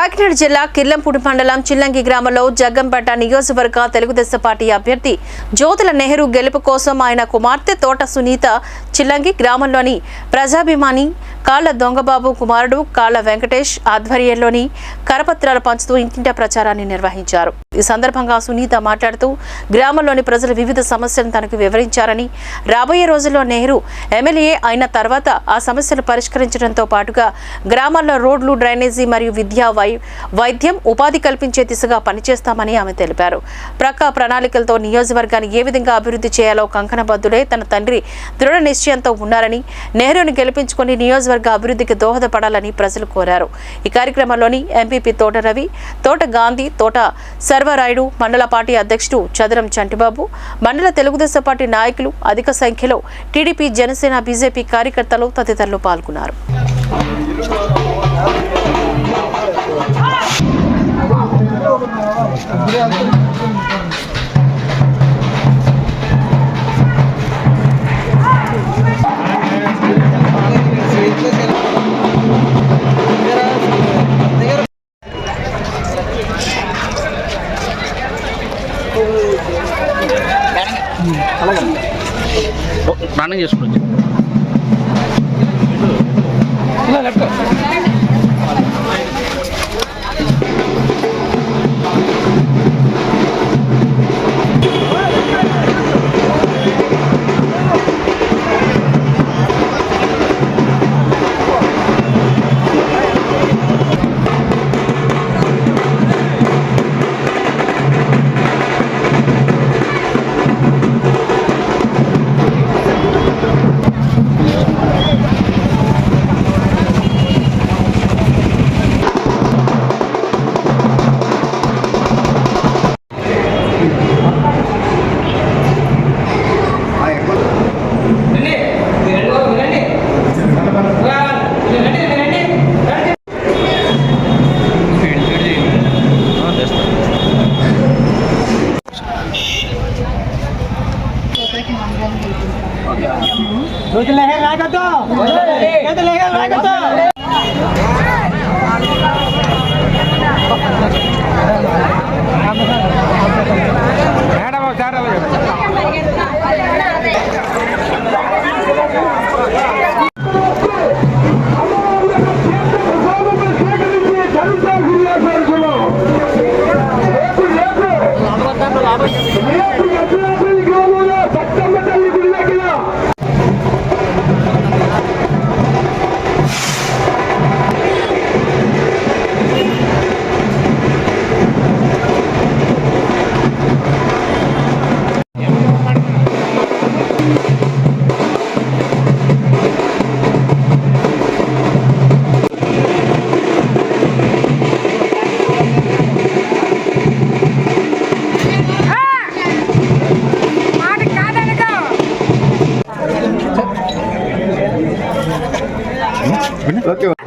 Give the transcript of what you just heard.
కాకినాడ జిల్లా కిర్లంపూడి మండలం చిల్లంగి గ్రామంలో జగ్గంపేట నియోజకవర్గ తెలుగుదేశం పార్టీ అభ్యర్థి జ్యోతుల నెహ్రూ గెలుపు కోసం ఆయన కుమార్తె తోట సునీత చిల్లంగి గ్రామంలోని ప్రజాభిమాని కాళ్ళ దొంగబాబు కుమారుడు కాళ్ళ వెంకటేష్ ఆధ్వర్యంలోని కరపత్రాలు పంచుతూ ఇంటింటా ప్రచారాన్ని నిర్వహించారు. ఈ సందర్భంగా సునీత మాట్లాడుతూ గ్రామంలోని ప్రజలు వివిధ సమస్యలను తనకు వివరించారని రాబోయే రోజుల్లో నెహ్రూ ఎమ్మెల్యే అయిన తర్వాత ఆ సమస్యలు పరిష్కరించడంతో పాటుగా గ్రామాల్లో రోడ్లు డ్రైనేజీ మరియు విద్యా వై వైద్యం ఉపాధి కల్పించే దిశగా పనిచేస్తామని ఆమె తెలిపారు. ప్రక్క ప్రణాళికలతో నియోజకవర్గాన్ని ఏ విధంగా అభివృద్ధి చేయాలో కంకణబద్దుడే తన తండ్రి దృఢ నిశ్చయంతో ఉన్నారని నెహ్రూని గెలిపించుకొని నియోజకవర్గ అభివృద్ధికి దోహదపడాలని ప్రజలు కోరారు. ఈ కార్యక్రమంలోని ఎంపీపీ తోట రవి తోట గాంధీ తోట సర్వ సర్వరాయుడు మండల పార్టీ అధ్యక్షుడు చదరం చంటిబాబు మండల తెలుగుదేశం పార్టీ నాయకులు అధిక సంఖ్యలో టీడీపీ జనసేన బీజేపీ కార్యకర్తలు తదితరులు పాల్గొన్నారు. రన్నింగ్ చేసుకోవచ్చు दूध लेके तो तो Lo